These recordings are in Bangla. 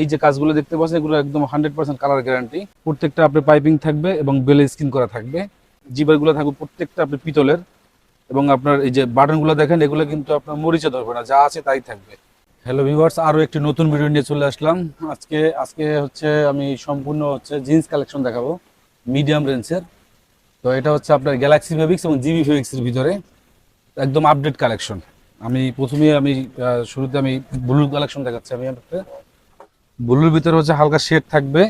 এই যে কাজগুলো দেখতে পাচ্ছেন, এগুলো একদম হান্ড্রেড পার্সেন্ট কালার গ্যারান্টি প্রত্যেকটা আপনার পাইপিং থাকবে এবং বেলে স্কিন করা থাকবে। জিবারগুলো থাকবে প্রত্যেকটা আপনি পিতলের। এবং আপনার এই যে বাটনগুলো দেখেন, এগুলো কিন্তু আপনার মরিচে ধরবে না, যা আছে তাই থাকবে। হ্যালো ভিভার্স আরও একটি নতুন ভিডিও নিয়ে চলে আসলাম। আজকে আজকে হচ্ছে আমি সম্পূর্ণ হচ্ছে জিন্স কালেকশন দেখাবো মিডিয়াম রেঞ্জের তো এটা হচ্ছে আপনার গ্যালাক্সি ফেবিক্স এবং জিবি ফেবিক্সের ভিতরে একদম আপডেট কালেকশন আমি প্রথমে আমি শুরুতে আমি ব্লু কালেকশন দেখাচ্ছি আমি আপনাকে। ব্লুর ভিতরে হচ্ছে হালকা শেড থাকবে।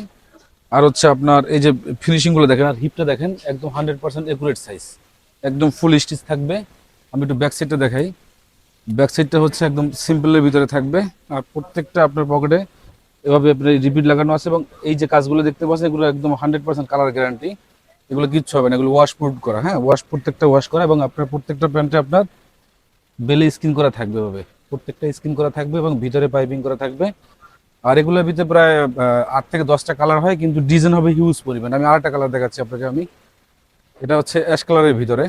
আর হচ্ছে আপনার এই যে ফিনিশিংগুলো দেখেন, আর হিপটা দেখেন, একদম হান্ড্রেড পার্সেন্ট একুরেট সাইজ একদম ফুল স্টিচ থাকবে। আমি একটু ব্যাক সাইডটা দেখাই। ব্যাক সাইডটা হচ্ছে একদম সিম্পলের ভিতরে থাকবে। আর প্রত্যেকটা আপনার পকেটে এভাবে আপনার রিপিট লাগানো আছে এবং এই যে কাজগুলো দেখতে পাচ্ছেন, এগুলো একদম হান্ড্রেড পার্সেন্ট কালার গ্যারান্টি এগুলো কিচ্ছু হবে না, এগুলো ওয়াশ প্রুফ করা হ্যাঁ? ওয়াশ প্রত্যেকটা ওয়াশ করা এবং আপনার প্রত্যেকটা প্যান্টে আপনার বেলে স্কিন করা থাকবে এভাবে। প্রত্যেকটা স্কিন করা থাকবে এবং ভিতরে পাইপিং করা থাকবে। আর এগুলোর ভিতরে প্রায় আট থেকে দশটা কালার হয়, কিন্তু ডিজাইন হবে হিউজ পরিমাণ। আমি আরেকটা কালার দেখাচ্ছি আপনাকে আমি। এটা হচ্ছে অ্যাশ কালারের ভিতরে।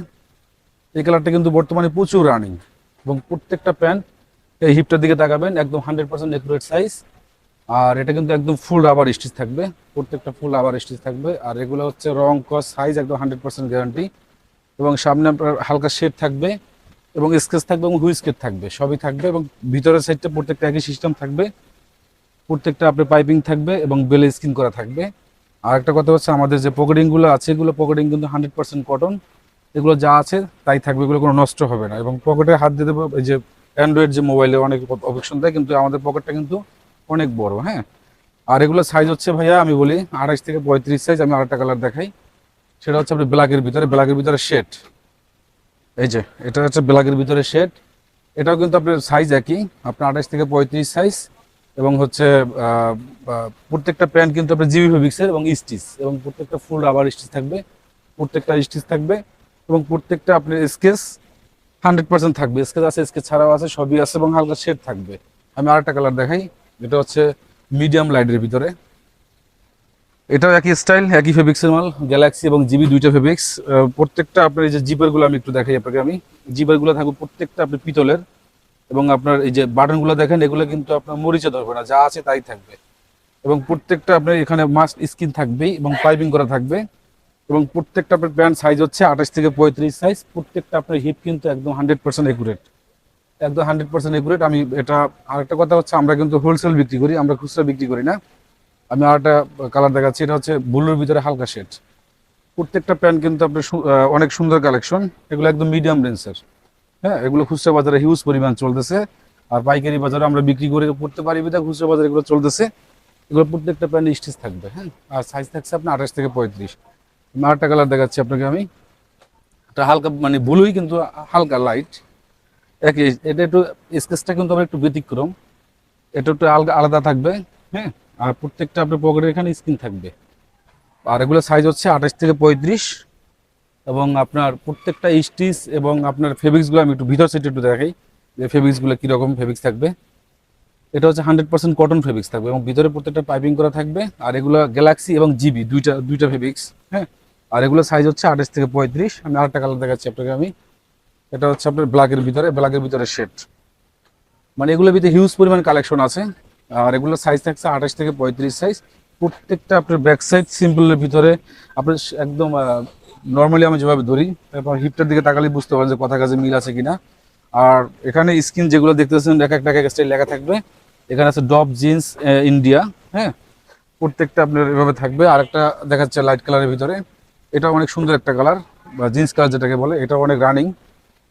এই কালারটা কিন্তু বর্তমানে প্রচুর রানিং এবং প্রত্যেকটা প্যান্ট এই হিপটার দিকে তাকাবেন, একদম হান্ড্রেড পার্সেন্ট একুরেট সাইজ আর এটা কিন্তু একদম ফুল রাবার স্টিচ থাকবে, প্রত্যেকটা ফুল রাবার স্টিচ থাকবে। আর এগুলো হচ্ছে রং কস সাইজ একদম হান্ড্রেড পার্সেন্ট গ্যারান্টি এবং সামনে আপনার হালকা শেড থাকবে এবং স্কেচ থাকবে এবং হুইস্কেট থাকবে, সবই থাকবে এবং ভিতরের সাইডটা প্রত্যেকটা একই সিস্টেম থাকবে। প্রত্যেকটা আপনার পাইপিং থাকবে এবং বেলে স্কিন করা থাকবে। আর একটা কথা হচ্ছে, আমাদের যে পকেটিংগুলো আছে, এগুলো পকেটিং কিন্তু হান্ড্রেড পার্সেন্ট কটন এগুলো যা আছে, তাই থাকবে, এগুলো কোনো নষ্ট হবে না। এবং পকেটে হাত দেবো এই যে অ্যান্ড্রয়েড যে মোবাইলে অনেক অপশন দেয়, কিন্তু আমাদের পকেটটা কিন্তু অনেক বড় হ্যাঁ? আর এগুলো সাইজ হচ্ছে ভাইয়া, আমি বলি, আড়াইশ থেকে পঁয়ত্রিশ সাইজ আমি আরেকটা কালার দেখাই। সেটা হচ্ছে আপনি ব্ল্যাকের ভিতরে ব্ল্যাকের ভিতরে শেড এই যে, এটা হচ্ছে ব্ল্যাকের ভিতরে শেড এটাও কিন্তু আপনার সাইজ একই। আপনার আঠাশ থেকে পঁয়ত্রিশ সাইজ এবং হচ্ছে প্রত্যেকটা প্যান্ট কিন্তু আপনার জিবি ফেবিক্সের এবং স্টিচ এবং প্রত্যেকটা ফুল রাবার স্টিচ থাকবে, প্রত্যেকটা স্টিচ থাকবে এবং প্রত্যেকটা আপনার স্কেচ হান্ড্রেড পার্সেন্ট থাকবে। স্কেচ আছে স্কেচ ছাড়াও আছে, সবই আছে এবং হালকা শেড থাকবে। আমি আরেকটা কালার দেখাই এটা হচ্ছে মিডিয়াম লাইটের ভিতরে। এটাও একই স্টাইল একই ফেব্রিক্সের মাল গ্যালাক্সি এবং জিবি দুইটা ফেব্রিক্স প্রত্যেকটা আপনার এই যে জিপারগুলো আমি একটু দেখাই আপনাকে আমি। জিপারগুলো থাকবে প্রত্যেকটা আপনার পিতলের। এবং আপনার এই যে বাটনগুলো দেখেন, এগুলো কিন্তু আপনার মরিচে ধরবে না, যা আছে তাই থাকবে। এবং প্রত্যেকটা আপনার এখানে মাস্ট স্কিন থাকবেই এবং পাইপিং করা থাকবে। এবং প্রত্যেকটা আপনার প্যান্ট সাইজ হচ্ছে আঠাশ থেকে পঁয়ত্রিশ সাইজ প্রত্যেকটা আপনার হিপ কিন্তু একদম হান্ড্রেড পার্সেন্ট একুরেট একদম হান্ড্রেড পার্সেন্ট একুরেট আমি এটা, আরেকটা কথা হচ্ছে, আমরা কিন্তু হোলসেল বিক্রি করি, আমরা খুচরা বিক্রি করি না। আমি আরেকটা কালার দেখাচ্ছি, এটা হচ্ছে ব্লুর ভিতরে হালকা শেড প্রত্যেকটা প্যান্ট কিন্তু আপনার অনেক সুন্দর কালেকশন এগুলো একদম মিডিয়াম রেঞ্জের হ্যাঁ এগুলো খুচরা বাজারে হিউজ পরিমাণ চলতেছে। আর পাইকারি বাজারে আমরা বিক্রি করে করতে পারি, বিধায় খুচরা বাজারে এগুলো চলতেছে। এগুলো প্রত্যেকটা প্যান্ট স্টিচ থাকবে হ্যাঁ। আর সাইজ থাকছে আপনার আঠাশ থেকে পঁয়ত্রিশ। আরেকটা কালার দেখাচ্ছি আপনাকে আমি। এটা হালকা মানে ব্লুই কিন্তু হালকা লাইট একই এটা একটু স্কেচটা কিন্তু আমার একটু ব্যতিক্রম। এটা একটু আলগা, আলাদা থাকবে হ্যাঁ। আর প্রত্যেকটা আপনার পকেটের এখানে স্ক্রিন থাকবে। আর এগুলো সাইজ হচ্ছে আঠাশ থেকে পঁয়ত্রিশ। এবং আপনার প্রত্যেকটা স্টিচ এবং আপনার ফেব্রিক্সগুলো আমি একটু ভিতর সাইডে একটু দেখাই যে ফেব্রিক্সগুলো কীরকম ফেব্রিক্স থাকবে। এটা হচ্ছে হান্ড্রেড পার্সেন্ট কটন ফেব্রিক্স থাকবে এবং ভিতরে প্রত্যেকটা পাইপিং করা থাকবে আর এগুলো গ্যালাক্সি এবং জিবি দুইটা দুইটা ফেব্রিক্স হ্যাঁ? আর এগুলো সাইজ হচ্ছে আঠাশ থেকে পঁয়ত্রিশ। আমি আরেকটা কালার দেখাচ্ছি আপনাকে আমি। এটা হচ্ছে আপনার ব্ল্যাকের ভিতরে ব্ল্যাকের ভিতরে শেড মানে এগুলোর ভিতরে হিউজ পরিমাণ কালেকশন আছে। আর এগুলো সাইজ থাকছে আঠাশ থেকে পঁয়ত্রিশ সাইজ প্রত্যেকটা আপনার ব্যাক সাইড সিম্পলের ভিতরে আপনার একদম নর্মালি আমি যেভাবে ধরি তারপর হিপটার দিকে তাকালে বুঝতে পারেন যে কথা কাজে মিল আছে কিনা। আর এখানে স্কিন যেগুলো দেখতেছেন, এক একটা এক স্টাইল লেখা থাকবে। এখানে আছে ডপ জিন্স ইন্ডিয়া হ্যাঁ? প্রত্যেকটা আপনার এভাবে থাকবে। আর একটা দেখাচ্ছে লাইট কালারের ভিতরে। এটা অনেক সুন্দর একটা কালার বা জিন্স কালার যেটাকে বলে এটা অনেক রানিং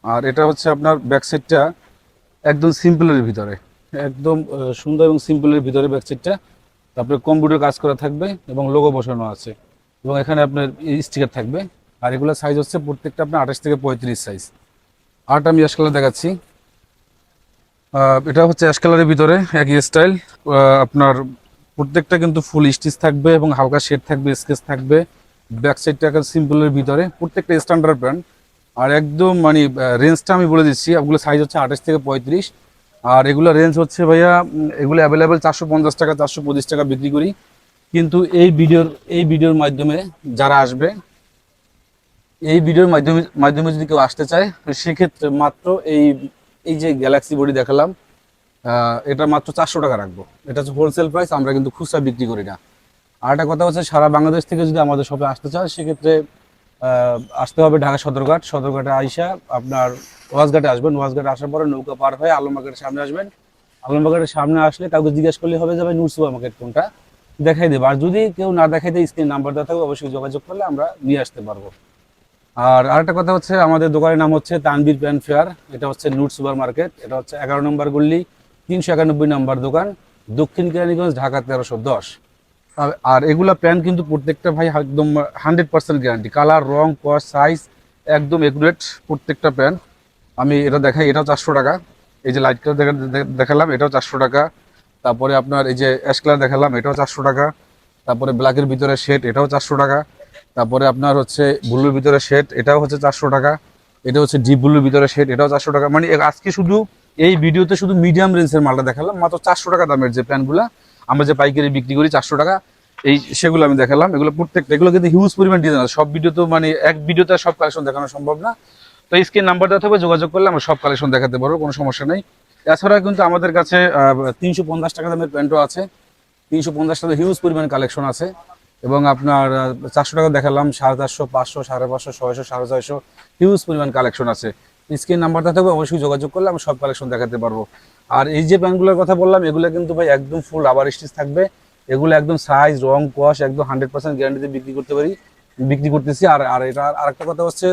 আর এটা হচ্ছে আপনার ব্যাক সাইডটা একদম সিম্পলের ভিতরে। একদম সুন্দর এবং সিম্পলের ভিতরে ব্যাক সাইডটা তারপরে কম্পিউটার কাজ করা থাকবে এবং লোগো বসানো আছে। এবং এখানে আপনার স্টিকার থাকবে। আর এগুলো সাইজ হচ্ছে প্রত্যেকটা আপনার আঠাশ থেকে পঁয়ত্রিশ সাইজ আর্ট আমি অ্যাশ কালার দেখাচ্ছি। এটা হচ্ছে অ্যাশ কালারের ভিতরে, একই স্টাইল আপনার প্রত্যেকটা কিন্তু ফুল স্টিচ থাকবে এবং হালকা শেড থাকবে স্কেচ থাকবে। ব্যাক সাইডটা একটা সিম্পলের ভিতরে, প্রত্যেকটা স্ট্যান্ডার্ড ব্র্যান্ড আর একদম মানে রেঞ্জটা আমি বলে দিচ্ছি, এগুলো সাইজ হচ্ছে আঠাশ থেকে পঁয়ত্রিশ। আর এগুলো রেঞ্জ হচ্ছে ভাইয়া এগুলো অ্যাভেলেবেল চারশো পঞ্চাশ টাকা, চারশো পঁচিশ টাকা বিক্রি করি। কিন্তু এই ভিডিওর এই ভিডিওর মাধ্যমে যারা আসবে এই ভিডিওর মাধ্যমে মাধ্যমে যদি কেউ আসতে চায় সেক্ষেত্রে মাত্র এই এই যে গ্যালাক্সি বডি দেখালাম এটা মাত্র চারশো টাকা রাখব। এটা হচ্ছে হোলসেল প্রাইস আমরা কিন্তু খুচরা বিক্রি করি না। আর একটা কথা হচ্ছে, সারা বাংলাদেশ থেকে যদি আমাদের শপে আসতে চায় সেক্ষেত্রে আসতে হবে ঢাকা সদরঘাট। সদরঘাটে আইসা আপনার ওয়াজঘাটে আসবেন। ওয়াজঘাটে আসার পরে নৌকা পার হয়ে আলমবাগের সামনে আসবেন। আলমবাগের সামনে আসলে কাউকে জিজ্ঞেস করলে হবে যাবে নূর সুপার মার্কেট কোনটা, দেখাই দেবে। আর যদি কেউ না দেখাই দেয়, স্ক্রিন নাম্বার দেওয়া থাকবে, অবশ্যই যোগাযোগ করলে আমরা নিয়ে আসতে পারব। আর আরেকটা কথা হচ্ছে, আমাদের দোকানের নাম হচ্ছে তানবীর প্যান ফেয়ার। এটা হচ্ছে নুট সুপার মার্কেট এটা হচ্ছে এগারো নম্বর গল্লি তিনশো একানব্বই নম্বর দোকান, দক্ষিণ কেরানীগঞ্জ, ঢাকা তেরোশো দশ। আর- এগুলা প্যান কিন্তু প্রত্যেকটা ভাই একদম হান্ড্রেড পার্সেন্ট গ্যারান্টি। কালার, রং কস সাইজ একদম একুরেট প্রত্যেকটা প্যান। আমি এটা দেখাই, এটাও চারশো টাকা। এই যে লাইট কালার দেখালাম, এটাও চারশো টাকা। তারপরে আপনার এই যে অ্যাশ কালার দেখালাম, এটাও চারশো টাকা। তারপরে ব্ল্যাকের ভিতরে শেড, এটাও চারশো টাকা। তারপরে আপনার হচ্ছে ব্লুর ভিতরে শেড, এটাও হচ্ছে চারশো টাকা। এটা হচ্ছে ডিপ ব্লুর ভিতরে শেড, এটাও চারশো টাকা। মানে আজকে শুধু এই ভিডিওতে শুধু মিডিয়াম রেঞ্জের মালটা দেখালাম, মাত্র চারশো টাকা দামের যে প্যান্টগুলো, আমরা যে পাইকারি বিক্রি করি চারশো টাকা, এই সেগুলো আমি দেখালাম। এগুলো প্রত্যেকটা এগুলো কিন্তু হিউজ পরিমাণ ডিজাইন সব ভিডিও তো মানে এক ভিডিওতে সব কালেকশন দেখানো সম্ভব না। তো স্ক্রিন নাম্বার দেওয়া থাকবে যোগাযোগ করলে আমরা সব কালেকশন দেখাতে পারব, কোনো সমস্যা নেই। এছাড়া কিন্তু আমাদের কাছে তিনশো পঞ্চাশ টাকা দামের প্যান্টও আছে। তিনশো পঞ্চাশ টাকা হিউজ পরিমাণ কালেকশন আছে। এবং আপনার চারশো টাকা দেখালাম, সাড়ে চারশো, পাঁচশো, সাড়ে পাঁচশো, ছয়শো, সাড়ে ছয়শো হিউজ পরিমাণ কালেকশন আছে। স্ক্রিন নাম্বারটা থাকবে, অবশ্যই যোগাযোগ করলে আমি সব কালেকশন দেখাতে পারব। আর এই যে প্যান্টগুলোর কথা বললাম, এগুলো কিন্তু ভাই একদম ফুল আবার স্টিচ থাকবে। এগুলো একদম সাইজ রং কোয়াশ একদম হান্ড্রেড পার্সেন্ট গ্যারান্টিতে বিক্রি করতে পারি, বিক্রি করতেছি। আর আর এটা আর আরেকটা কথা হচ্ছে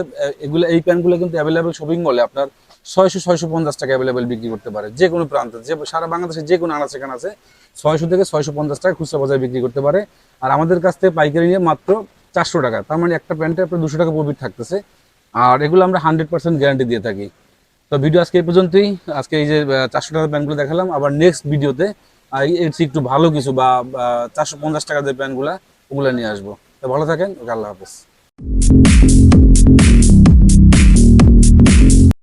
এগুলো, এই প্যান্টগুলো কিন্তু অ্যাভেলেবেল শপিং মলে আপনার ছয়শো ছয়শো পঞ্চাশ টাকা অ্যাভেলেবেল বিক্রি করতে পারে যে কোনো প্রান্তে। যে সারা বাংলাদেশে যে কোনো আনাচে আছে ছয়শো থেকে ছয়শো পঞ্চাশ টাকা খুচরা বাজারে বিক্রি করতে পারে। আর আমাদের কাছ থেকে পাইকারি নিয়ে মাত্র চারশো টাকা। তার মানে একটা প্যান্টে আপনার দুশো টাকা প্রফিট থাকতেছে। আর এগুলো আমরা হান্ড্রেড পার্সেন্ট গ্যারান্টি দিয়ে থাকি। তো ভিডিও আজকে এই পর্যন্তই। আজকে এই যে চারশো টাকার প্যান্টগুলো দেখালাম। আবার নেক্সট ভিডিওতে এর একটু ভালো কিছু বা চারশো পঞ্চাশ টাকার যে প্যান্টগুলো, ওগুলো নিয়ে আসব। তো ভালো থাকেন, আল্লাহ হাফেজ।